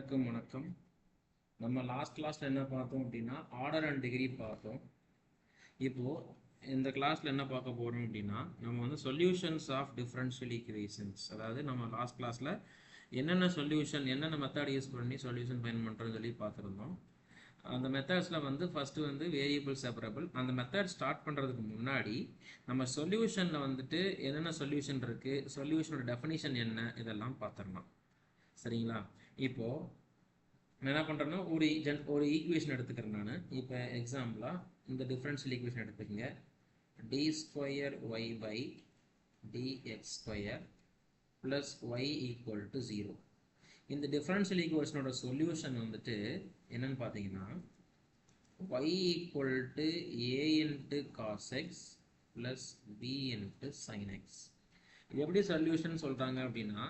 அனைவருக்கும் வணக்கம். நம்ம லாஸ்ட் கிளாஸ்ல என்ன பார்த்தோம் அப்படின்னா ஆர்டர் அண்ட் டிகிரி பார்த்தோம். இப்போ இந்த கிளாஸ்ல என்ன பார்க்க போறோம் அப்படின்னா நம்ம வந்து சொல்யூஷன்ஸ் ஆஃப் டிஃபரன்ஷியல் ஈக்குவேஷன்ஸ் அதாவது நம்ம லாஸ்ட் கிளாஸ்ல என்னென்ன சொல்யூஷன் என்னென்ன மெத்தட் யூஸ் பண்ணி சொல்யூஷன் ஃபைன் பண்றோம்னு சொல்லி பார்த்துருந்தோம். அந்த மெத்தட்ஸில் வந்து ஃபஸ்ட்டு வந்து வேரியபிள் செப்பரபிள் அந்த மெத்தட் ஸ்டார்ட் பண்ணுறதுக்கு முன்னாடி நம்ம சொல்யூஷனில் வந்துட்டு என்னென்ன சொல்யூஷன் இருக்குது சொல்யூஷனோட டெஃபினிஷன் என்ன இதெல்லாம் பார்த்துடலாம். சரிங்களா? இப்போ நான் என்ன பண்ணுறேன்னா ஒரு ஜென் ஒரு ஈக்குவேஷன் எடுத்துக்கிறேன் நான். இப்போ எக்ஸாம்பிளாக இந்த டிஃப்ரென்ஷியல் ஈக்குவேஷன் எடுத்துக்கங்க. D square y by dx square plus y equal to zero இந்த டிஃபரன்ஷியல் ஈக்குவேஷனோட சொல்யூஷன் வந்துட்டு என்னன்னு பார்த்தீங்கன்னா y equal to a into cos x plus b into sine x எப்படி சொல்யூஷன் சொல்கிறாங்க அப்படின்னா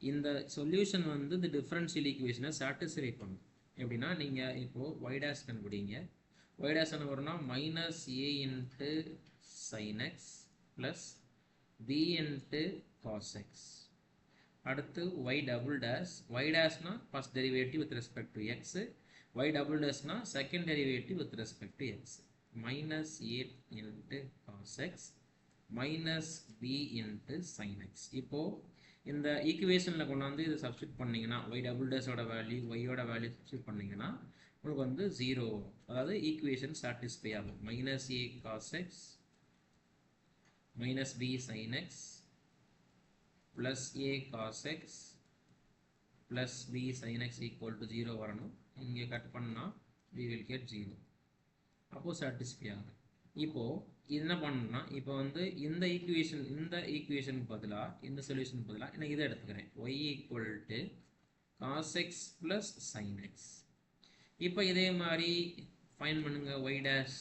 இந்த சொல்யூஷன் வந்து இந்த டிஃப்ரென்ஷியல் ஈக்குவேஷனை சாட்டிஸ்ஃபை பண்ணும். எப்படின்னா நீங்கள் இப்போது ஒய்டாஸ் கண்டுபிடிங்க. ஒய்டாஸ் என்ன வரும்னா minus a into sine x plus b into cos x அடுத்து Y double dash Y டேஸ்னா first derivative with respect to x y double டேஸ்னா second derivative with respect to x minus a into cos x minus b into sine x இந்த ஈக்குவேஷனில் கொண்டாந்து இது substitute பண்ணிங்கன்னா Y double டேஸோட value ஒய்யோட value substitute பண்ணிங்கன்னா உங்களுக்கு வந்து ஜீரோ அதாவது ஈக்குவேஷன் சாட்டிஸ்ஃபை ஆகும். Minus a cos x minus b sine x plus a cos x plus b sine x equal to zero வரணும். இங்கே கட் பண்ணா we will get 0 அப்போ சாட்டிஸ்ஃபை ஆகும். இப்போது இது என்ன பண்ணணும்னா இப்போ வந்து இந்த ஈக்குவேஷன் இந்த ஈக்குவேஷனுக்கு பதிலாக இந்த சொல்யூஷன் பதிலாக நான் இதை எடுத்துக்கிறேன். Y equal to cos x plus sine x இப்போ இதே மாதிரி ஃபைன் பண்ணுங்க. Y dash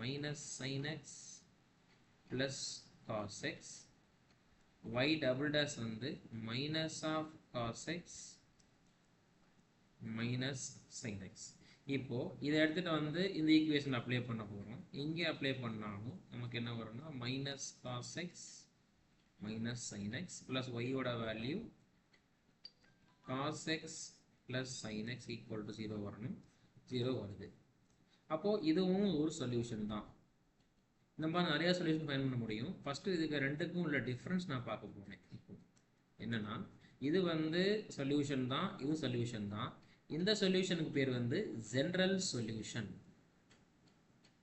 minus sine x plus cos x y double dash வந்து minus of cos x minus sine x இப்போ இதை எடுத்துட்டு வந்து இந்த ஈக்குவேஷன் அப்ளை பண்ண போகிறோம் இங்கே அப்ளை பண்ணாலும் நமக்கு என்ன வரும்னா minus cos x minus sine x plus ஒய்யோட value cos x plus sine x equal to zero வரணும். ஜீரோ வருது. அப்போது இதுவும் ஒரு சொல்யூஷன் தான். இந்த மாதிரி நிறையா சொல்யூஷன் ஃபைன் பண்ண முடியும். ஃபஸ்ட்டு இதுக்கு ரெண்டுக்கும் உள்ள டிஃப்ரென்ஸ் நான் பார்க்க போனேன் இப்போ இது வந்து சொல்யூஷன் தான் இது சொல்யூஷன் தான். இந்த சொல்யூஷனுக்கு பேர் வந்து ஜென்ரல் சொல்யூஷன்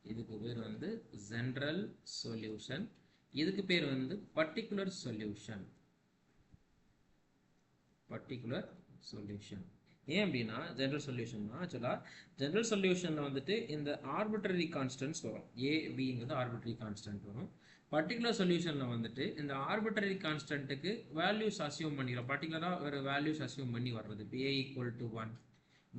இதுக்கு பேர் வந்து ஜென்ரல் சொல்யூஷன் இதுக்கு பேர் வந்து பர்டிகுலர் சொல்யூஷன் பர்டிகுலர் சொல்யூஷன் ஏன் அப்படின்னா ஜென்ரல் சொல்யூஷன் ஆக்சுவலாக ஜென்ரல் சொல்யூஷனில் வந்துட்டு இந்த ஆர்பிட்டரி கான்ஸ்டன்ட்ஸ் வரும். ஏ பிங்கிறது ஆர்பிட்டரி கான்ஸ்டன்ட் வரும். பர்டிகுலர் சொல்யூஷனில் வந்துட்டு இந்த ஆர்பிட்டரி கான்ஸ்டன்ட்டுக்கு வேல்யூஸ் அசியூம் பண்ணிடும் பர்டிகுலராக ஒரு வேல்யூஸ் அசியூம் பண்ணி வர்றது. B equal to one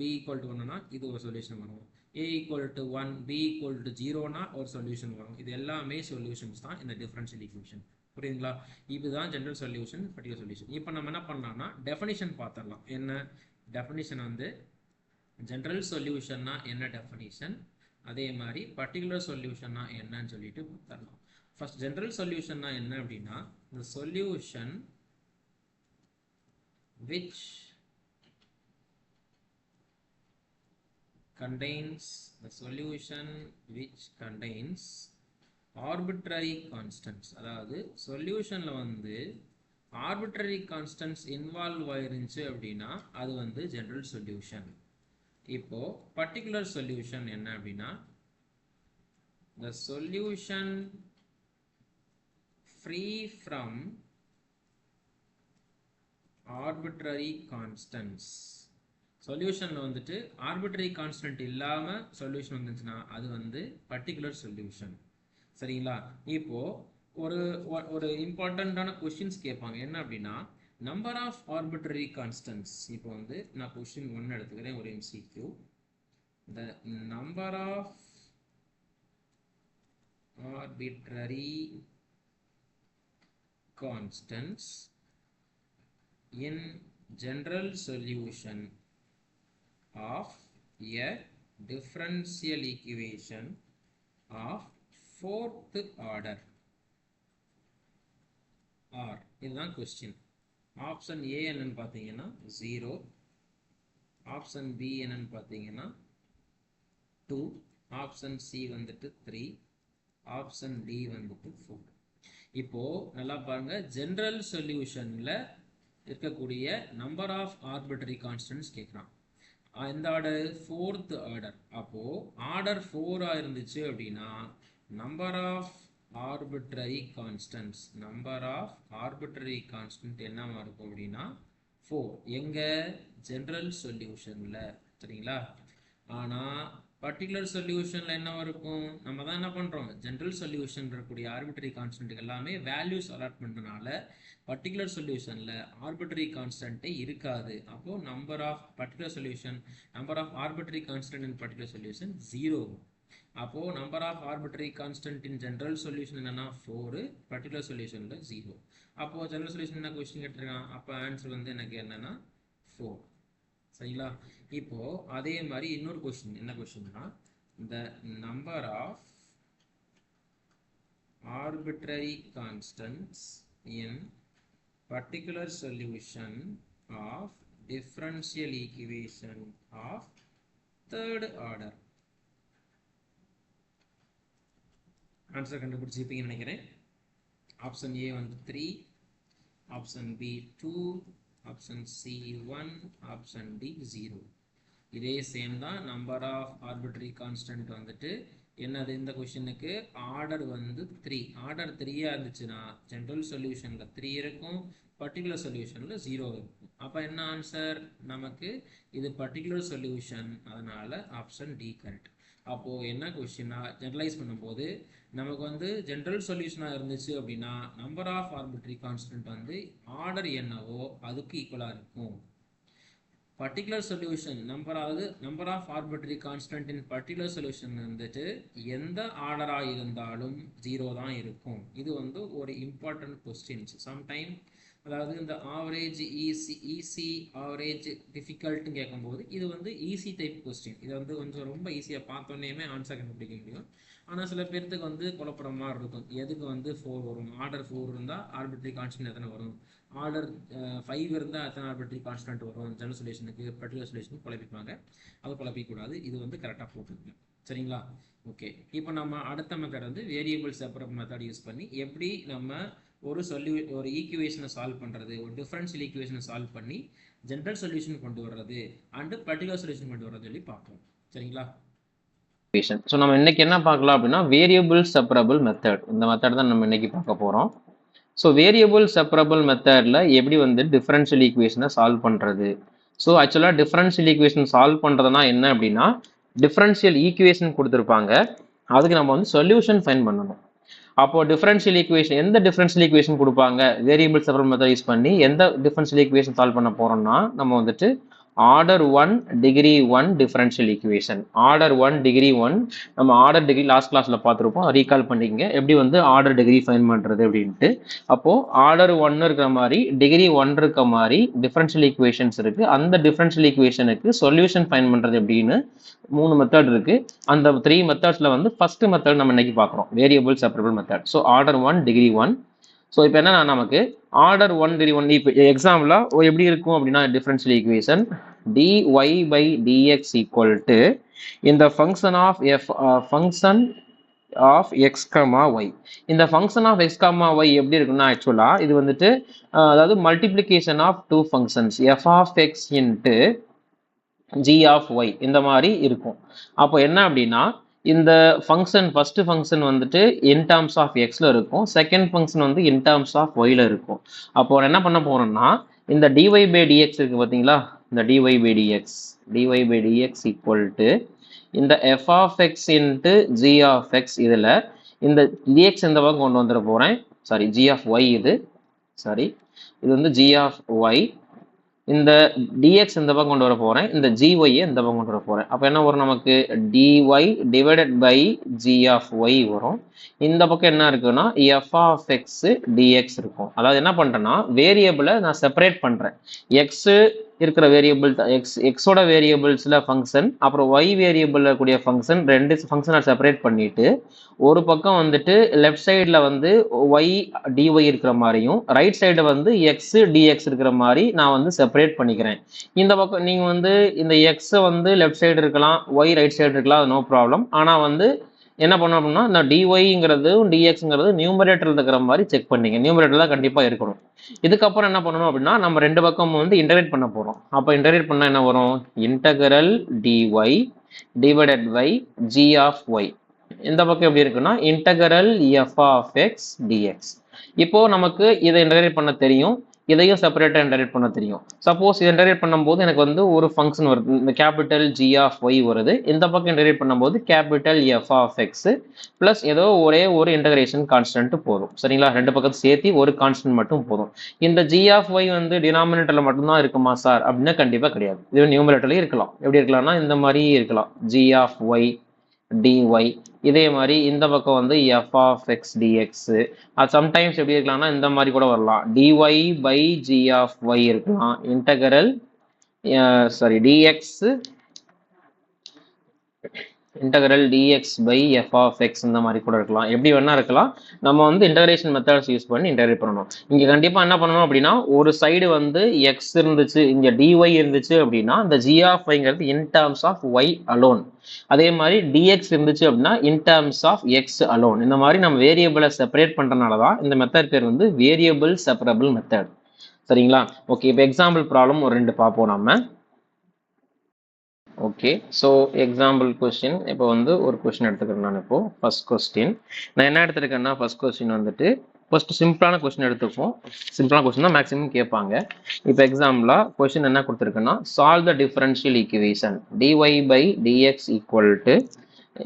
b equal to ஒன்னுனா இது ஒரு சொல்யூஷன் வரும். A equal to one b equal to ஜீரோனா ஒரு சொல்யூஷன் வரும். இது எல்லாமே சொல்யூஷன்ஸ் தான் இந்த டிஃபரன்ஷியல் ஈக்குவேஷன் புரியுதுங்களா? இதுதான் ஜென்ரல் சொல்யூஷன் பர்டிகுலர் சொல்யூஷன் இப்போ நம்ம என்ன பண்ணலாம்னா டெஃபனிஷன் பார்த்துடலாம். என்ன? டெஃபனிஷன் வந்து ஜென்ரல் சொல்யூஷன்னா என்ன டெஃபனிஷன் அதே மாதிரி பர்டிகுலர் சொல்யூஷன்னா என்னன்னு சொல்லிட்டு பார்த்துடலாம். ஃபர்ஸ்ட் ஜென்ரல் சொல்யூஷன்னா என்ன அப்படின்னா இந்த solution which contains the solution which contains arbitrary constants அதாவது சொல்யூஷன்ல வந்து ஆர்பிட்ரரி கான்ஸ்டன்ட்ஸ் இன்வால்வ் ஆயிருந்துச்சு அப்படின்னா அது வந்து ஜென்ரல் சொல்யூஷன் இப்போ பர்டிகுலர் சொல்யூஷன் என்ன அப்படின்னா the solution free from arbitrary constants சொல்யூஷனில் வந்துட்டு ஆர்பிட்ரரி கான்ஸ்டன்ட் இல்லாமல் சொல்யூஷன் வந்துச்சுன்னா அது வந்து பர்டிகுலர் சொல்யூஷன் சரிங்களா? இப்போது ஒரு ஒரு இம்பார்ட்டண்ட்டான கொஷின்ஸ் கேட்பாங்க. என்ன அப்படின்னா நம்பர் ஆஃப் ஆர்பிட்ரரி கான்ஸ்டன்ட்ஸ் இப்போ வந்து நான் கொஷின் ஒன்று எடுத்துக்கிறேன் ஒரு MCQ the number of arbitrary constants in general solution of a differential equation of fourth order. Are இதுதான் கொஸ்டின் ஆப்ஷன் ஏ என்னன்னு பார்த்தீங்கன்னா ஜீரோ ஆப்ஷன் பி என்னன்னு பார்த்தீங்கன்னா டூ ஆப்ஷன் சி வந்துட்டு த்ரீ ஆப்ஷன் டி வந்துட்டு ஃபோர் இப்போ நல்லா பாருங்கள் ஜென்ரல் சொல்யூஷனில் இருக்கக்கூடிய நம்பர் ஆஃப் ஆர்பிட்டரி கான்ஸ்டன்ஸ் கேட்குறான் இந்த ஆர்டர் ஃபோர்த் ஆர்டர் அப்போ ஆர்டர் ஃபோராக இருந்துச்சு அப்படின்னா number of arbitrary constants number of arbitrary constant என்னவா இருக்கும் அப்படின்னா ஃபோர் எங்க? ஜென்ரல் சொல்யூஷன்ல சரிங்களா? ஆனால் பர்டிகுலர் சொல்யூஷன்ல என்ன இருக்கும்? நம்ம தான் என்ன பண்றோம்? ஜென்ரல் சொல்யூஷன் இருக்கக்கூடிய ஆர்பிட்டரி கான்ஸ்டன்ட் எல்லாமே வேல்யூஸ் அலாட் பண்றதுனால பர்டிகுலர் சொல்யூஷன்ல ஆர்பிட்டரி கான்ஸ்டன்ட்டே இருக்காது. அப்போ number of particular solution number of arbitrary constant in particular solution zero அப்போ number of arbitrary constant in general solution என்னன்னா ஃபோரு பர்டிகுலர் சொல்யூஷன்ல ஜீரோ அப்போ ஜென்ரல் சொல்யூஷன் என்ன கொஸ்டின் கேட்டிருக்கான்? அப்போ ஆன்சர் வந்து எனக்கு என்னன்னா ஃபோர் சரிங்களா? இப்போ அதே மாதிரி இன்னொரு கொஸ்டின் என்ன கொஸ்டின்னா the number of arbitrary constants in particular solution of differential equation of third order answer கண்டுபிடிச்சிருப்பீங்கன்னு நினைக்கிறேன். ஆப்ஷன் ஏ வந்து three option B two option C one option D zero இதே சேம் தான் நம்பர் ஆஃப் ஆர்பிட்ரரி கான்ஸ்டன்ட் வந்துட்டு என்னது இந்த கொஷனுக்கு order வந்து three order த்ரீயாக இருந்துச்சுன்னா ஜென்ரல் சொல்யூஷனில் த்ரீ இருக்கும் பர்டிகுலர் சொல்யூஷனில் ஜீரோ இருக்கும். அப்போ என்ன ஆன்சர் நமக்கு இது பர்டிகுலர் சொல்யூஷன் அதனால் ஆப்ஷன் டி கரெக்ட் அப்போது என்ன கொஷின்னா ஜென்ரலைஸ் பண்ணும்போது நமக்கு வந்து ஜென்ரல் சொல்யூஷனாக இருந்துச்சு அப்படின்னா நம்பர் ஆஃப் ஆர்பிட்ரி கான்ஸ்டன்ட் வந்து ஆர்டர் என்னவோ அதுக்கு ஈக்குவலாக இருக்கும். பர்டிகுலர் சொல்யூஷன் நம்பர் ஆகுது number of arbitrary constant in particular solution வந்துட்டு எந்த ஆர்டராக இருந்தாலும் ஜீரோ தான் இருக்கும். இது வந்து ஒரு இம்பார்ட்டன்ட் கொஸ்டின்ஸ் சம்டைம் அதாவது இந்த ஆவரேஜ் ஈஸி ஈஸி ஆவரேஜ் டிஃபிகல்ட்னு கேட்கும்போது இது வந்து ஈஸி டைப் கொஸ்டின் இதை வந்து கொஞ்சம் ரொம்ப ஈஸியாக பார்த்தோன்னே ஆன்சர் கண்டுபிடிக்க முடியும். ஆனால் சில பேர்த்துக்கு வந்து குழப்பம் மாதிரி இருக்கும். எதுக்கு வந்து ஃபோர் வரும்? ஆர்டர் ஃபோர் இருந்தால் ஆர்பிட்ரி கான்ஸ்டன்ட் எத்தனை வரும்? ஆர்டர் ஃபைவ் இருந்தால் எத்தனை ஆர்பிட்ரி கான்ஸ்டன்ட் வரும்? ஜெனரல் சொல்யூஷனுக்கு பர்டிகுலர் சொல்யூஷனுக்கு குழப்பிப்பாங்க. அது குழப்பிக்கூடாது. இது வந்து கரெக்டாக போட்டுருங்க சரிங்களா? ஓகே இப்போ நம்ம அடுத்த மெத்தட் வந்து வேரியபிள் செப்பரேட் மெத்தட் யூஸ் பண்ணி எப்படி நம்ம ஒரு சொல்யூ ஒரு ஈக்குவேஷனை சால்வ் பண்ணுறது ஒரு டிஃபரன்ஷியல் ஈக்குவேஷனை சால்வ் பண்ணி ஜென்ரல் சொல்யூஷன் கொண்டு வர்றது அண்டு பர்டிகுலர் சொல்யூஷன் கொண்டு வர்றது சொல்லி பார்ப்போம். சரிங்களா? ஈக்குவேஷன் ஸோ நம்ம இன்னைக்கு என்ன பார்க்கலாம் அப்படின்னா வேரியபிள் செப்பரபிள் மெத்தட் இந்த மெத்தட் தான் நம்ம இன்னைக்கு பார்க்க போகிறோம் ஸோ வேரியபிள் செப்பரபிள் மெத்தடில் எப்படி வந்து டிஃபரன்ஷியல் ஈக்குவேஷனை சால்வ் பண்ணுறது ஸோ ஆக்சுவலாக டிஃபரன்ஷியல் ஈக்குவேஷன் சால்வ் பண்ணுறதுனா என்ன அப்படின்னா டிஃபரன்ஷியல் ஈக்குவேஷன் கொடுத்துருப்பாங்க. அதுக்கு நம்ம வந்து சொல்யூஷன் ஃபைன் பண்ணணும். அப்போ டிஃபரன்ஷியல் ஈக்குவேஷன் எந்த டிஃபரன்ஷியல் ஈக்குவேஷன் கொடுப்பாங்க? வேரியபிள் செப்பரபிள் மெத்தட் யூஸ் பண்ணி எந்த டிஃபரன்ஷியல் ஈக்குவேஷன் சால்வ் பண்ண போறோம்னா நம்ம வந்துட்டு order one degree one differential equation order one degree one நம்ம ஆர்டர் டிகிரி லாஸ்ட் கிளாஸில் பார்த்துருப்போம். ரீகால் பண்ணிக்கங்க. எப்படி வந்து ஆர்டர் டிகிரி ஃபைன் பண்ணுறது அப்படின்ட்டு. அப்போது ஆர்டர் ஒன்று இருக்கிற மாதிரி டிகிரி ஒன் இருக்க மாதிரி டிஃபரன்ஷியல் ஈக்குவேஷன்ஸ் இருக்குது அந்த டிஃபரன்ஷியல் ஈக்குவேஷனுக்கு சொல்யூஷன் ஃபைன் பண்ணுறது எப்படின்னு மூணு மெத்தட் இருக்குது அந்த த்ரீ மெத்தட்ஸில் வந்து ஃபர்ஸ்ட் மெத்தட் நம்ம இன்னைக்கு பார்க்குறோம். Variable separable method so order one degree one so இப்போ என்னன்னா நமக்கு ஆர்டர் ஒன் டிகிரி ஒன் இப்போ எக்ஸாம்பிளாக எப்படி இருக்கும் அப்படின்னா differential equation dy by dx equal to uh, இந்த function of f function of x comma y இந்த function of x comma y எப்படி இருக்குன்னா ஆக்சுவலாக இது வந்துட்டு uh, அதாவது multiplication of two functions f of x into g of y இந்த மாதிரி இருக்கும். அப்போ என்ன அப்படின்னா இந்த ஃபங்க்ஷன் ஃபர்ஸ்ட் ஃபங்க்ஷன் வந்துட்டு இன் டேர்ம்ஸ் ஆஃப் எக்ஸில் இருக்கும். செகண்ட் ஃபங்க்ஷன் வந்து இன் டேர்ம்ஸ் ஆஃப் ஒயில் இருக்கும். அப்போ என்ன பண்ண போகிறோம்னா இந்த டிஒய் பை டிஎக்ஸ் இருக்குது பார்த்தீங்களா? இந்த dy by dx dy by dx equal to இந்த f of x into g of x இதில் இந்த dx இந்த பக்கம் கொண்டு வந்துட போகிறேன் சாரி ஜி ஆஃப் ஒய் இது. சாரி இது வந்து ஜி ஆஃப் ஒய் இந்த dx இந்த பக்கம் கொண்டு வர போகிறேன் இந்த gy இந்த பக்கம் கொண்டு வர போகிறேன் அப்போ என்ன வரும் நமக்கு? dy divided by g of y வரும். இந்த பக்கம் என்ன இருக்குன்னா எஃப் ஆஃப் எக்ஸ் டிஎக்ஸ் இருக்கும். அதாவது என்ன பண்ணுறேன்னா வேரியபிளை நான் செப்பரேட் பண்ணுறேன் எக்ஸு இருக்கிற வேரியபிள் எக்ஸ் எக்ஸோட வேரியபிள்ஸில் ஃபங்க்ஷன் அப்புறம் ஒய் வேரியபிளில் கூடிய ஃபங்க்ஷன் ரெண்டு ஃபங்க்ஷனை செப்பரேட் பண்ணிவிட்டு ஒரு பக்கம் வந்துட்டு லெஃப்ட் சைடில் வந்து ஒய் டிஒய் இருக்கிற மாதிரியும் ரைட் சைடு வந்து எக்ஸ் டிஎக்ஸ் இருக்கிற மாதிரி நான் வந்து செப்பரேட் பண்ணிக்கிறேன். இந்த பக்கம் நீங்கள் வந்து இந்த எக்ஸை வந்து லெஃப்ட் சைடு இருக்கலாம் ஒய் ரைட் சைடு இருக்கலாம் அது நோ ப்ராப்ளம் ஆனால் வந்து என்ன பண்ணணும் அப்படின்னா இந்த டிஒய்ங்கிறது டிஎக்ஸுங்கிறது நியூமரேட்டர் இருக்கிற மாதிரி செக் பண்ணிங்க. நியூமரேட்டர் தான் கண்டிப்பாக இருக்கணும். இதுக்கப்புறம் என்ன பண்ணணும் அப்படின்னா நம்ம ரெண்டு பக்கமும் வந்து இன்டகிரேட் பண்ண போகிறோம் அப்போ இன்டகிரேட் பண்ணால் என்ன வரும்? Integral dy divided by g of y இந்த பக்கம் எப்படி இருக்குன்னா integral f of x dx இப்போ நமக்கு இதை இன்டகிரேட் பண்ண தெரியும். இதையும் செப்பரேட்டாக இன்டரேட் பண்ண தெரியும். சப்போஸ் இதை இன்டரேட் பண்ணும்போது எனக்கு வந்து ஒரு ஃபங்க்ஷன் வருது. இந்த கேபிட்டல் ஜி ஆஃப் ஒய் வருது. இந்த பக்கம் இன்டரேட் பண்ணும்போது capital f of x plus ஏதோ ஒரே ஒரு இன்டகிரேஷன் கான்ஸ்டன்ட் போதும். சரிங்களா? ரெண்டு பக்கத்து சேர்த்து ஒரு கான்ஸ்டன்ட் மட்டும் போதும். இந்த ஜி ஆஃப் ஒய் வந்து டினாமினேட்டரில் மட்டும்தான் இருக்குமா சார் அப்படின்னா கண்டிப்பாக கிடையாது. இது நியூமரேட்டர்லேயும் இருக்கலாம். எப்படி இருக்கலாம்னா இந்த மாதிரி இருக்கலாம். ஜி ஆஃப் ஒய் டிஒய் இதே மாதிரி இந்த பக்கம் வந்து எஃப் ஆஃப் எக்ஸ் டிஎக்ஸு அது சம்டைம்ஸ் எப்படி இருக்கலாம்னா இந்த மாதிரி கூட வரலாம். Dy by g of y இருக்கலாம். Integral sorry dx integral dx by f of x இந்த மாதிரி கூட இருக்கலாம். எப்படி வேணா இருக்கலாம். நம்ம வந்து இன்டகிரேஷன் மெத்தட்ஸ் யூஸ் பண்ணி இன்டகிரேட் பண்ணணும். இங்கே கண்டிப்பாக என்ன பண்ணணும் அப்படின்னா ஒரு சைடு வந்து எக்ஸ் இருந்துச்சு இங்கே டிஒய் இருந்துச்சு அப்படின்னா இந்த g of ஒய்ங்கிறது in terms of y alone அதே மாதிரி டிஎக்ஸ் இருந்துச்சு அப்படின்னா in terms of x alone இந்த மாதிரி நம்ம வேரியபிளை செப்பரேட் பண்ணுறனால தான் இந்த மெத்தட் பேர் வந்து வேரியபிள் செப்பரபிள் மெத்தட் சரிங்களா? ஓகே இப்போ எக்ஸாம்பிள் ப்ராப்ளம் ஒரு ரெண்டு பார்ப்போம் நம்ம. ஓகே ஸோ எக்ஸாம்பிள் கொஸ்டின் இப்போ வந்து ஒரு கொஸ்டின் எடுத்துக்கிறேன் நான் இப்போ. ஃபர்ஸ்ட் கொஸ்டின் நான் என்ன எடுத்துருக்கேன்னா ஃபஸ்ட் கொஸ்டின் வந்துட்டு ஃபர்ஸ்ட் சிம்பிளான கொஸ்டின் எடுத்துப்போம் சிம்பிளான கொஸ்டின் தான் மேக்ஸிமம் கேட்பாங்க. இப்போ எக்ஸாம்பிளாக கொஸ்டின் என்ன கொடுத்துருக்குன்னா solve the differential equation dy by dx equal to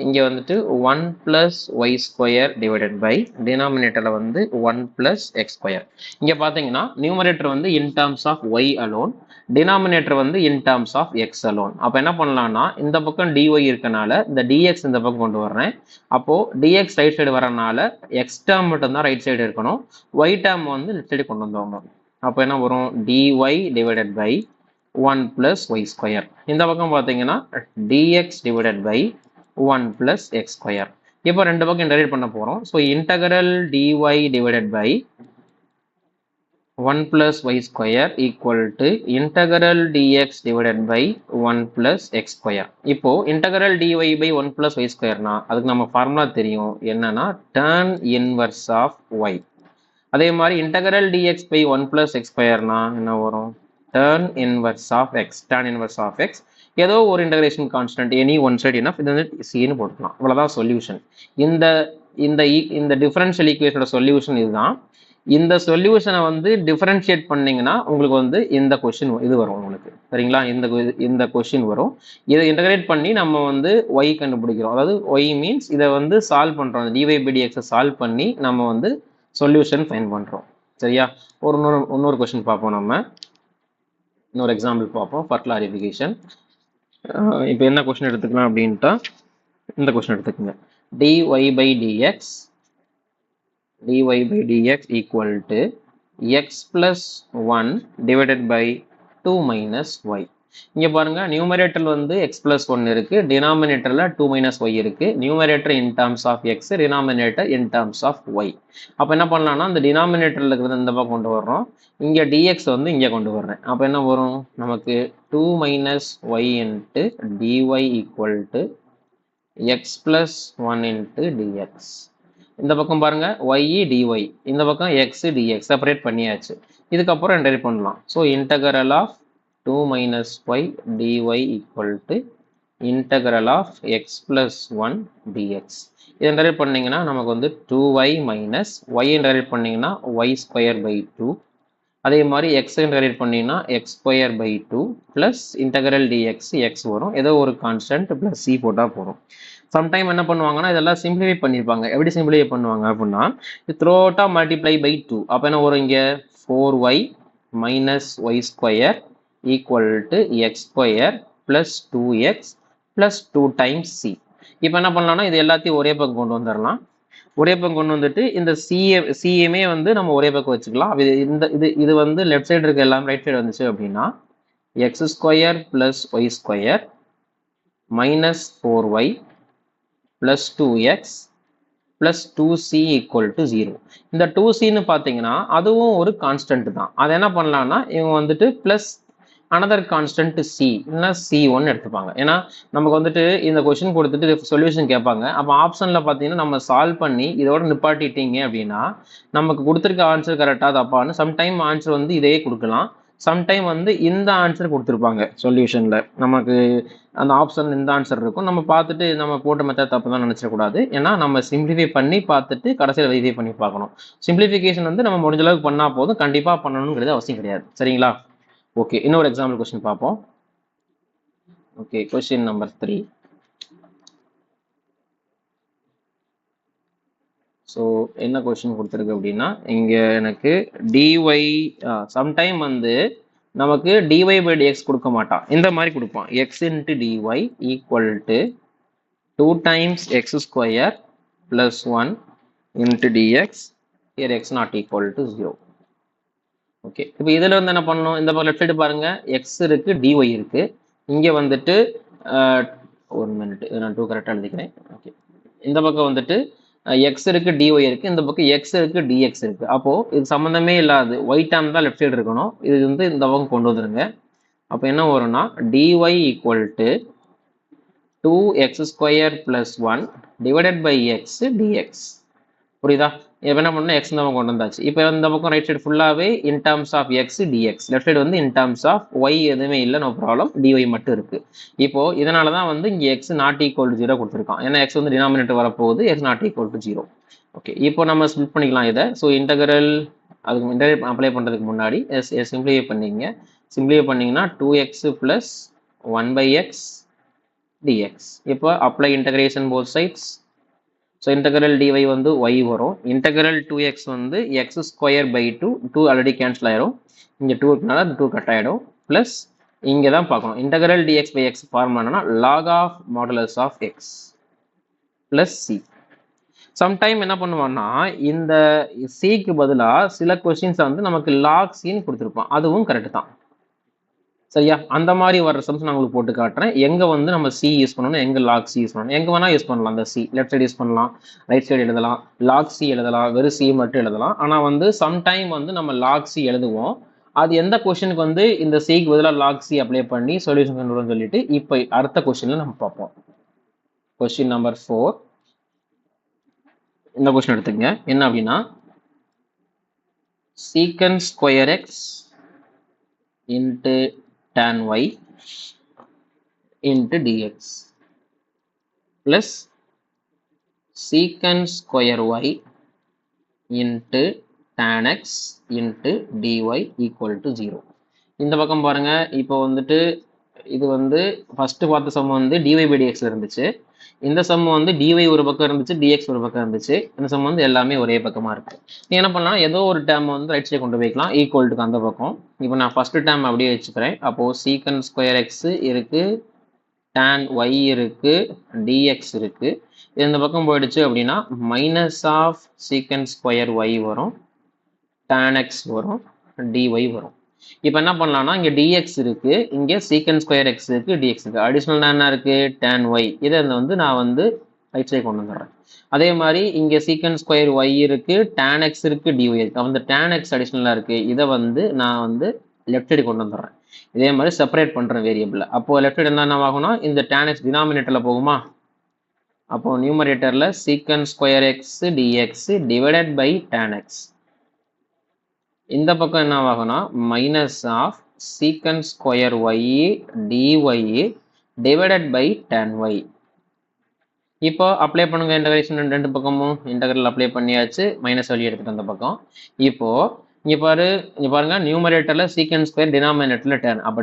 இங்கே வந்துட்டு one plus y square divided by டினாமினேட்டரில் வந்து ஒன் ப்ளஸ் எக்ஸ் ஸ்கொயர் இங்கே பார்த்தீங்கன்னா நியூமரேட்டர் வந்து in terms of y alone denominator வந்து in terms of x alone அப்போ என்ன பண்ணலாம்னா இந்த பக்கம் டிஒய் இருக்கனால இந்த டிஎக்ஸ் இந்த பக்கம் கொண்டு வர்றேன். அப்போது டிஎக்ஸ் ரைட் சைடு வரனால எக்ஸ் டேர்ம் மட்டும்தான் ரைட் சைடு இருக்கணும். ஒய் டேர்ம் வந்து லெஃப்ட் சைடு கொண்டு வந்துடணும் அப்போ என்ன வரும்? Dy divided by one plus y square இந்த பக்கம் பார்த்தீங்கன்னா dx divided by one plus x square இப்போ ரெண்டு பக்கம் இன்டகிரேட் பண்ண போகிறோம் so integral dy divided by one plus y square equal to integral dx divided by one plus x square இப்போ integral dy by one plus y ஸ்கொயர்னா அதுக்கு நம்ம formula தெரியும். என்னன்னா டேர்ன் இன்வர்ஸ் ஆஃப் ஒய் அதே மாதிரி integral dx by one plus x ஸ்கொயர்னா என்ன வரும்? Tan inverse of x tan inverse of x ஏதோ ஒரு integration constant any one side என்ன இது வந்து சின்னு போட்டுக்கலாம். இவ்வளோதான் சொல்யூஷன் இந்த இந்த e, இந்த டிஃபரன்ஷியல் ஈக்குவேஷனோட சொல்யூஷன் இதுதான். இந்த சொல்யூஷனை வந்து டிஃபரன்ஷியேட் பண்ணிங்கன்னா உங்களுக்கு வந்து இந்த கொஷின் இது வரும் உங்களுக்கு. சரிங்களா? இந்த இந்த கொஷின் வரும். இதை இன்டகிரேட் பண்ணி நம்ம வந்து ஒய் கண்டுபிடிக்கிறோம். அதாவது ஒய் மீன்ஸ் இதை வந்து சால்வ் பண்ணுறோம் டிஒய் பை சால்வ் பண்ணி நம்ம வந்து சொல்யூஷன் ஃபைன் பண்ணுறோம் சரியா? ஒரு இன்னொரு இன்னொரு கொஷின் பார்ப்போம் நம்ம. இன்னொரு எக்ஸாம்பிள் பார்ப்போம். ஃபார் கிளாரிஃபிகேஷன் இப்போ என்ன கொஸ்டின் எடுத்துக்கலாம் அப்படின்ட்டா இந்த கொஸ்டின் எடுத்துக்கோங்க. dy by dx dy by dx equal to x plus 1 divided by 2 minus y. இங்கே பாருங்க நியூமரேட்டர் வந்து x plus 1 இருக்கு டினாமினேட்டர்ல 2 minus y இருக்கு. Numerator in terms of x denominator in terms of y. அப்போ என்ன பண்ணலாம்னா அந்த டினாமினேட்டர்ல இருக்கிறத இந்த பக்கம் கொண்டு வர்றோம். இங்கே dx வந்து இங்கே கொண்டு வர்றேன். அப்போ என்ன வரும்? நமக்கு two minus y into dy equal to x plus one into dx இந்த பக்கம் பாருங்க y டிஒய் இந்த பக்கம் எக்ஸ் டிஎக்ஸ் செப்பரேட் பண்ணியாச்சு. இதுக்கப்புறம் இன்டகிரேட் பண்ணலாம். So integral of two minus y dy equal to integral of x plus one dx இது integrate பண்ணிங்கன்னா நமக்கு வந்து two y minus y integrate பண்ணிங்கன்னா ஒய் ஸ்கொயர் பை டூ அதே மாதிரி எக்ஸ் இன்டகிரேட் பண்ணிங்கன்னா x square by two plus integral dx x வரும். ஏதோ ஒரு கான்ஸ்டன்ட் ப்ளஸ் சி போட்டால் போதும். சம்டைம் என்ன பண்ணுவாங்கன்னா இதெல்லாம் சிம்பிளிஃபை பண்ணியிருப்பாங்க எப்படி சிம்பிளிஃபை பண்ணுவாங்க அப்படின்னா த்ரோ அவுட்டாக மல்டிப்ளை பை டூ அப்போ என்ன வரும் இங்கே? Four y minus y square equal to x square plus two x plus two times c இப்போ என்ன பண்ணலாம்னா இது எல்லாத்தையும் ஒரே பக்கம் கொண்டு வந்துடலாம் ஒரே பக்கம் கொண்டு வந்துட்டு இந்த சிஎம் சிஎமே வந்து நம்ம ஒரே பக்கம் வச்சுக்கலாம். இது இந்த இது இது வந்து லெஃப்ட் சைடு இருக்க எல்லாம் ரைட் சைடு வந்துச்சு அப்படின்னா x square plus y square minus four y plus two x plus two c equal to zero இந்த டூ சின்னு பார்த்தீங்கன்னா அதுவும் ஒரு கான்ஸ்டன்ட் தான். அதை என்ன பண்ணலான்னா இவங்க வந்துட்டு ப்ளஸ் அனதர் கான்ஸ்டன்ட் சி இல்லைன்னா சி ஒன்னு எடுத்துப்பாங்க. ஏன்னா நமக்கு வந்துட்டு இந்த கொஷின் கொடுத்துட்டு சொல்யூஷன் கேட்பாங்க. அப்போ ஆப்ஷனில் பார்த்தீங்கன்னா நம்ம சால்வ் பண்ணி இதோட நிப்பாட்டிட்டீங்க அப்படின்னா நமக்கு கொடுத்துருக்க ஆன்சர் கரெக்டாக தப்பான்னு சம்டைம் ஆன்சர் வந்து இதே கொடுக்கலாம். சம்டைம் வந்து இந்த ஆன்சர் கொடுத்துருப்பாங்க சொல்யூஷனில் நமக்கு அந்த ஆப்ஷன் இந்த ஆன்சர் இருக்கும். நம்ம பார்த்துட்டு நம்ம போட்ட மெத்தட் தப்பு தான் நினச்சிடக்கூடாது. ஏன்னா நம்ம சிம்பிளிஃபை பண்ணி பார்த்துட்டு கடைசியில் வெரிஃபை பண்ணி பார்க்கணும். சிம்பிளிஃபிகேஷன் வந்து நம்ம முடிஞ்ச அளவுக்கு பண்ணால் போதும். கண்டிப்பாக பண்ணணுங்கிறது அவசியம் கிடையாது. சரிங்களா? ஓகே இன்னொரு எக்ஸாம்பிள் கொஸ்டின் பார்ப்போம். Okay question number three so என்ன கொஸ்டின் கொடுத்துருக்கு அப்படின்னா இங்கே எனக்கு டிஒய் சம்டைம் வந்து நமக்கு டிஒய் பை டிஎக்ஸ் கொடுக்க மாட்டான் இந்த மாதிரி கொடுப்பான். X into dy equal to two times x square plus one into dx where x not equal to zero okay இப்போ இதில் வந்து என்ன பண்ணணும்? இந்த பக்கம் லெஃப்ட் சைடு பாருங்க. எக்ஸ் இருக்கு டிஒய் இருக்கு. இங்கே வந்துட்டு ஒரு மினிட் நான் டூ கரெக்டாக எழுதிக்கிறேன். ஓகே இந்த பக்கம் வந்துட்டு எக்ஸ் இருக்கு டிஒய் இருக்கு. இந்த பக்கம் எக்ஸ் இருக்கு டிஎக்ஸ் இருக்கு. அப்போ இது சம்மந்தமே இல்லாது ஒயிட் டேம் தான் லெஃப்ட் சைடு இருக்கணும். இது வந்து இந்த பக்கம் கொண்டு வந்துருங்க. அப்போ என்ன வரும்னா dy equal to two x square plus one divided by x dx புரியுதா? இப்போ என்ன பண்ணணும்? எக்ஸ் நம்ம பக்கம் கொண்டு வந்தாச்சு. இப்போ இந்த பக்கம் ரைட் சைடு ஃபுல்லாகவே in terms of x dx left side வந்து இன் டர்ம்ஸ் ஆஃப் ஒய் எதுவுமே இல்லை நோ ப்ராப்ளம் டிஒய் மட்டும் இருக்குது இப்போ இதனால தான் வந்து இங்கே x not equal to zero கொடுத்துருக்கான். ஏன்னா எக்ஸ் வந்து டினாமினேட்டர் வரப்போகுது x not equal to zero okay இப்போ நம்ம ஸ்பிளிட் பண்ணிக்கலாம் இதை. ஸோ இன்டகரல் அதுக்கு இன்டகரல் அப்ளை பண்ணுறதுக்கு முன்னாடி எஸ் எஸ் சிம்பிளிஃபை பண்ணிங்க. சிம்பிளிஃபை பண்ணிங்கன்னா two x plus one by x dx இப்போ apply integration both sides so integral dy வந்து ஒய் வரும். இன்டகரல் டூ எக்ஸ் வந்து x square by two two already cancel ஆயிரும். இங்கே டூ இருக்கனால டூ கட் ஆகிடும் ப்ளஸ் இங்கே தான் பார்க்கணும். Integral dx by x form என்னன்னா log of modulus of x plus c sometime என்ன பண்ணுவான்னா இந்த சிக்கு பதிலாக சில கொஸ்டின்ஸை வந்து நமக்கு லாக் சின்னு கொடுத்துருப்பான் அதுவும் கரெக்ட் தான். சரியா? அந்த மாதிரி வர சம்ஸ் நான் உங்களுக்கு போட்டு காட்டுறேன். எங்கே வந்து நம்ம சி யூஸ் பண்ணணும்? எங்கே லாக் சி யூஸ் பண்ணணும்? எங்கே வேணால் யூஸ் பண்ணலாம். அந்த சி லெஃப்ட் சைடு யூஸ் பண்ணலாம். ரைட் சைடு எழுதலாம். லாக் சி எழுதலாம். வெறும் சி மட்டும் எழுதலாம். ஆனால் வந்து சம்டைம் வந்து நம்ம லாக் சி எழுதுவோம். அது எந்த கொஷனுக்கு வந்து இந்த சிக்கு பதிலாக லாக் சி அப்ளை பண்ணி சொல்யூஷன் கொண்டு வரும்னு சொல்லிட்டு இப்போ அடுத்த கொஷனில் நம்ம பார்ப்போம். கொஸ்டின் நம்பர் ஃபோர் இந்த கொஸ்டின் எடுத்துக்கங்க. என்ன அப்படின்னா secant square x into tan y into dx plus secant square y into tan x into dy equal to 0 இந்த பக்கம் பாருங்க இப்போ வந்துட்டு இது வந்து ஃபர்ஸ்ட் பார்த்த சம் வந்து dy பை டிஎக்ஸ்ல இருந்துச்சு. இந்த சம் வந்து டிஒய் ஒரு பக்கம் இருந்துச்சு டிஎக்ஸ் ஒரு பக்கம் இருந்துச்சு. இந்த சம் வந்து எல்லாமே ஒரே பக்கமா இருக்கு. நீ என்ன பண்ணலாம்? ஏதோ ஒரு டேம் வந்து ரைட் சைடு கொண்டு போய்க்கலாம். ஈக்குவல்ட்டுக்கு அந்த பக்கம். இப்போ நான் ஃபர்ஸ்ட் டேம் அப்படியே வச்சுக்கிறேன். அப்போ சீக்கன் ஸ்கொயர் எக்ஸ் இருக்கு டேன் ஒய் இருக்கு டிஎக்ஸ் இருக்கு. இந்த பக்கம் போயிடுச்சு அப்படின்னா minus of secant square y வரும் டேன் எக்ஸ் வரும் டிஒய் வரும். இப்போ என்ன பண்ணலாம்னா இங்கே dx இருக்குது இங்கே சீக்கன் ஸ்கொயர் எக்ஸ் இருக்குது dx இருக்குது அடிஷ்னல் என்ன இருக்குது டேன் ஒய் இதை வந்து நான் வந்து ரைட் சைடு கொண்டு வந்துடுறேன். அதே மாதிரி இங்கே சீக்கன் ஸ்கொயர் ஒய் இருக்குது டேன் எக்ஸ் இருக்குது dy இருக்குது அந்த டேன் எக்ஸ் அடிஷ்னலாக இருக்குது இதை வந்து நான் வந்து லெஃப்ட் சைடு கொண்டு வந்துடுறேன். இதே மாதிரி செப்பரேட் பண்ணுறேன் வேரியபிளில் அப்போது லெஃப்ட் சைடு என்ன ஆகும்னா இந்த டேன் எக்ஸ் டினாமினேட்டரில் போகுமா? அப்போது நியூமரேட்டரில் secant square x dx divided by tan x இந்த பக்கம் என்ன ஆகும்னா minus of secant square y dy divided by tan y இப்போ அப்ளை பண்ணுங்க இன்டகிரேஷன் ரெண்டு பக்கமும். இன்டகிரல் அப்ளை பண்ணியாச்சு. மைனஸ் வழி எடுத்துட்டு அந்த பக்கம். இப்போ இங்கே பாரு இங்கே பாருங்க நியூமரேட்டரில் சீக்கன் ஸ்கொயர் டினாமினேட்டரில் டென் அப்போ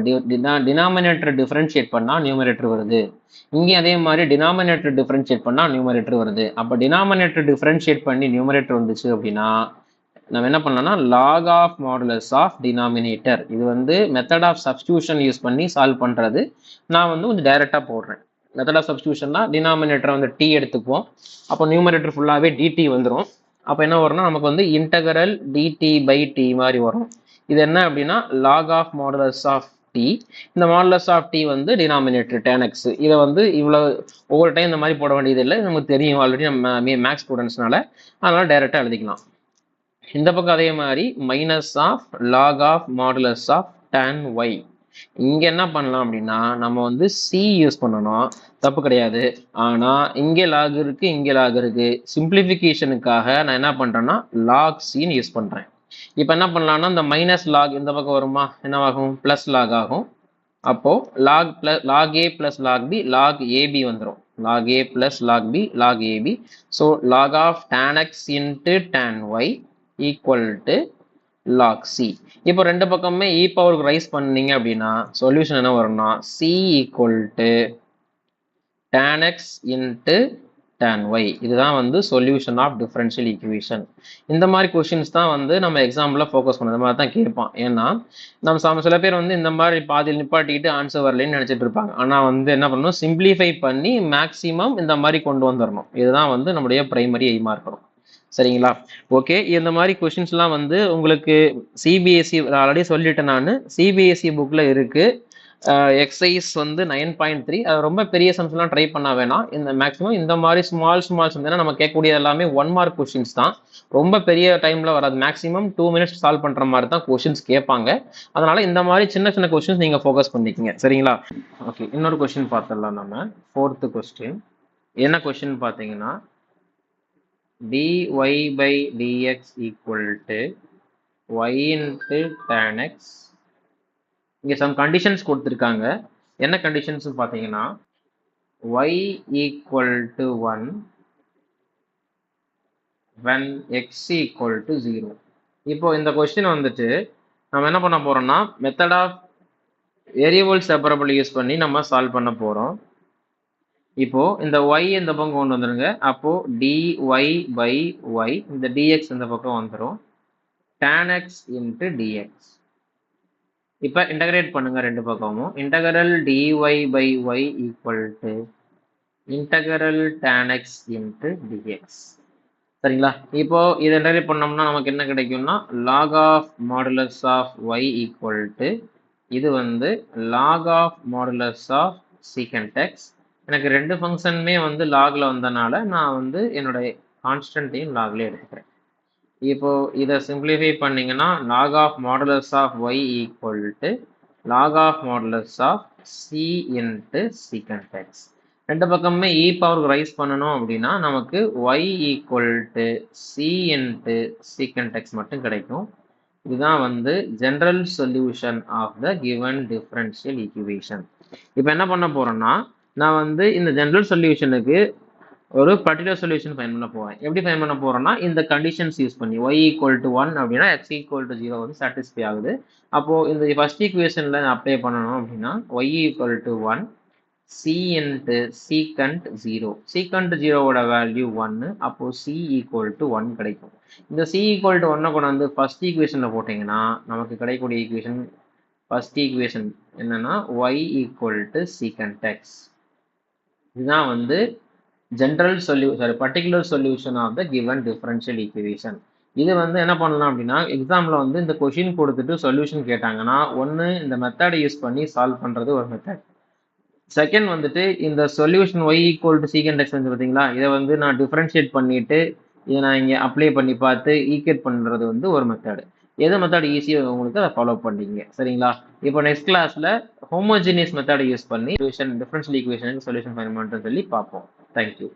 டினாமினேட்டர் டிஃப்ரென்ஷியேட் பண்ணால் நியூமரேட்டர் வருது. இங்கே அதே மாதிரி டினாமினேட்டர் டிஃப்ரென்ஷியேட் பண்ணால் நியூமரேட்டர் வருது. அப்போ டினாமினேட்டர் டிஃப்ரென்ஷியேட் பண்ணி நியூமரேட்டர் வந்துச்சு அப்படின்னா நம்ம என்ன பண்ணலாம்னா log of modulus of denominator இது வந்து மெத்தட் ஆஃப் சப்ஸ்டியூஷன் யூஸ் பண்ணி சால்வ் பண்ணுறது நான் வந்து கொஞ்சம் டைரெக்டாக போடுறேன். மெத்தட் ஆஃப் சப்ஸ்டியூஷன்னா டினாமினேட்டரை வந்து டி எடுத்துக்குவோம். அப்போ நியூமரேட்டர் ஃபுல்லாகவே டிடி வந்துடும் அப்போ என்ன வரும்னா நமக்கு வந்து இன்டகரல் டிடி பை டி மாதிரி வரும். இது என்ன அப்படின்னா log of modulus of d இந்த மாடுலஸ் ஆஃப் டி வந்து டினாமினேட்டர் டென் எக்ஸ் இதை வந்து இவ்வளோ ஒவ்வொரு டைம் இந்த மாதிரி போட வேண்டியது இல்லை நமக்கு தெரியும் ஆல்ரெடி நம்ம மேக்ஸ் ஸ்டூடெண்ட்ஸ்னால அதனால் டைரெக்டாக எழுதிக்கலாம். இந்த பக்கம் அதே மாதிரி minus of log of modulus of tan y இங்கே என்ன பண்ணலாம் அப்படின்னா நம்ம வந்து சி யூஸ் பண்ணணும். தப்பு கிடையாது. ஆனால் இங்கே லாக் இருக்குது இங்கே லாக் இருக்குது சிம்பிளிஃபிகேஷனுக்காக நான் என்ன பண்ணுறேன்னா லாக் சின்னு யூஸ் பண்ணுறேன் இப்போ என்ன பண்ணலாம்னா இந்த மைனஸ் லாக் இந்த பக்கம் வருமா? என்னவாகும்? ப்ளஸ் லாக் ஆகும். அப்போது log plus log a plus log b log ab வந்துடும் log a plus log b log ab so log of tan x into tan y equal to log c இப்போ ரெண்டு பக்கமே இ e பவருக்கு ரைஸ் பண்ணீங்க அப்படின்னா solution என்ன வரும்னா c equal to tan x into tan y. இதுதான் வந்து சொல்யூஷன் ஆஃப் டிஃபரன்ஷியல் ஈக்குவேஷன் இந்த மாதிரி கொஷின்ஸ் தான் வந்து நம்ம எக்ஸாம்பிளில் ஃபோக்கஸ் பண்ண இந்த மாதிரி தான் கேட்பான். ஏன்னா நம்ம சம சில பேர் வந்து இந்த மாதிரி பாதியில் நிப்பாட்டிக்கிட்டு ஆன்சர் வரலன்னு நினச்சிட்டு இருப்பாங்க. ஆனால் வந்து என்ன பண்ணணும்? சிம்பிளிஃபை பண்ணி மேக்ஸிமம் இந்த மாதிரி கொண்டு வந்துடணும் இதுதான் வந்து நம்முடைய பிரைமரி எய்மாக இருக்கணும் சரிங்களா? ஓகே இந்த மாதிரி கொஷின்ஸ்லாம் வந்து உங்களுக்கு சிபிஎஸ்சி ஆல்ரெடி சொல்லிட்டேன் நான். சிபிஎஸ்சி புக்கில் இருக்குது எக்ஸைஸ் வந்து நைன் பாயிண்ட் த்ரீ அது ரொம்ப பெரிய சம்ஸ்லாம் ட்ரை பண்ண வேணாம். இந்த மேக்ஸிமம் இந்த மாதிரி ஸ்மால் ஸ்மால் சம்ஸ் நம்ம கேட்கக்கூடிய எல்லாமே ஒன் மார்க் கொஷின்ஸ் தான். ரொம்ப பெரிய டைமில் வராது. மேக்ஸிமம் டூ மினிட்ஸ் சால்வ் பண்ணுற மாதிரி தான் கொஷின்ஸ் கேட்பாங்க. அதனால் இந்த மாதிரி சின்ன சின்ன கொஷின்ஸ் நீங்கள் ஃபோக்கஸ் பண்ணிக்கிங்க. சரிங்களா? ஓகே இன்னொரு கொஷின் பார்த்துடலாம் நம்ம ஃபோர்த்து கொஸ்டின் என்ன கொஷின் பார்த்தீங்கன்னா dy by dx equal to y into tan x. இங்கே சம் கண்டிஷன்ஸ் கொடுத்துருக்காங்க. என்ன கண்டிஷன்ஸ் பார்த்தீங்கன்னா y equal to 1 when x equal to 0 இப்போ இந்த கொஸ்டின் வந்துட்டு நம்ம என்ன பண்ண போறோம்னா method of variable separable use பண்ணி நம்ம சால்வ் பண்ண போறோம். இப்போ இந்த y இந்த பக்கம் கொண்டு வந்துருங்க. அப்போ dy by y இந்த dx இந்த பக்கம் வந்துடும் tan x into dx. இப்போ இன்டகிரேட் பண்ணுங்க ரெண்டு பக்கமும். Integral dy by y equal to integral tan x into dx. சரிங்களா? இப்போ இதை இன்டகிரேட் பண்ணோம்னா நமக்கு என்ன கிடைக்கும்னா log of modulus of y equal to இது வந்து log of modulus of secant x எனக்கு ரெண்டு ஃபங்க்ஷனுமே வந்து லாகில் வந்தனால நான் வந்து என்னுடைய கான்ஸ்டன்ட்டையும் லாகில் எடுத்துக்கிறேன். இப்போ இதை சிம்பிளிஃபை பண்ணிங்கன்னா log of modulus of y equal to log of modulus of c into secant x ரெண்டு பக்கமுமே இ பவர் ரைஸ் பண்ணணும் அப்படின்னா நமக்கு y equal to c into secant x மட்டும் கிடைக்கும். இதுதான் வந்து general solution of the given differential equation இப்போ என்ன பண்ண போகிறோன்னா நான் வந்து இந்த ஜென்ரல் சொல்யூஷனுக்கு ஒரு பர்டிகுலர் சொல்யூஷன் ஃபைன் பண்ண போவேன் எப்படி ஃபைன் பண்ண போகிறேன்னா இந்த கண்டிஷன்ஸ் யூஸ் பண்ணி ஒய் ஈக்குவல் டு ஒன் அப்படின்னா எக்ஸ் ஈக்குவல் டு ஜீரோ வந்து சாட்டிஸ்ஃபை ஆகுது. அப்போது இந்த ஃபர்ஸ்ட் நான் அப்ளை பண்ணணும் அப்படின்னா y equal to one c into secant zero secant ஜீரோவோட value ஒன்று அப்போது சி ஈக்குவல் டு ஒன் கிடைக்கும். இந்த சி ஈக்குவல் டு ஒன்னை கொண்டு வந்து ஃபர்ஸ்ட் ஈக்குவேஷனில் போட்டிங்கன்னா நமக்கு கிடைக்கக்கூடிய ஈக்குவேஷன் ஃபர்ஸ்ட் ஈக்குவேஷன் என்னென்னா y equal to secant x இதுதான் வந்து general solu sorry particular solution of the given differential equation இது வந்து என்ன பண்ணலாம் அப்படின்னா எக்ஸாமில் வந்து இந்த கொஷின் கொடுத்துட்டு சொல்யூஷன் கேட்டாங்கன்னா ஒன்று இந்த மெத்தடை யூஸ் பண்ணி சால்வ் பண்ணுறது ஒரு மெத்தட் செகண்ட் வந்துட்டு இந்த solution y equal to secant x வந்து பார்த்தீங்களா இதை வந்து நான் டிஃப்ரென்ஷியேட் பண்ணிவிட்டு இதை நான் இங்கே அப்ளை பண்ணி பார்த்து ஈக்குவேட் பண்ணுறது வந்து ஒரு மெத்தடு எது மெத்தட் ஈஸியாக உங்களுக்கு அதை ஃபாலோ பண்ணிங்க சரிங்களா? இப்போ நெக்ஸ்ட் கிளாஸில் ஹோமோஜினியஸ் மெத்தடை யூஸ் பண்ணி டிஃபரன்ஷியல் ஈக்குவேஷனுக்கு சொல்யூஷன் ஃபைன் சொல்லி பார்ப்போம். தேங்க்யூ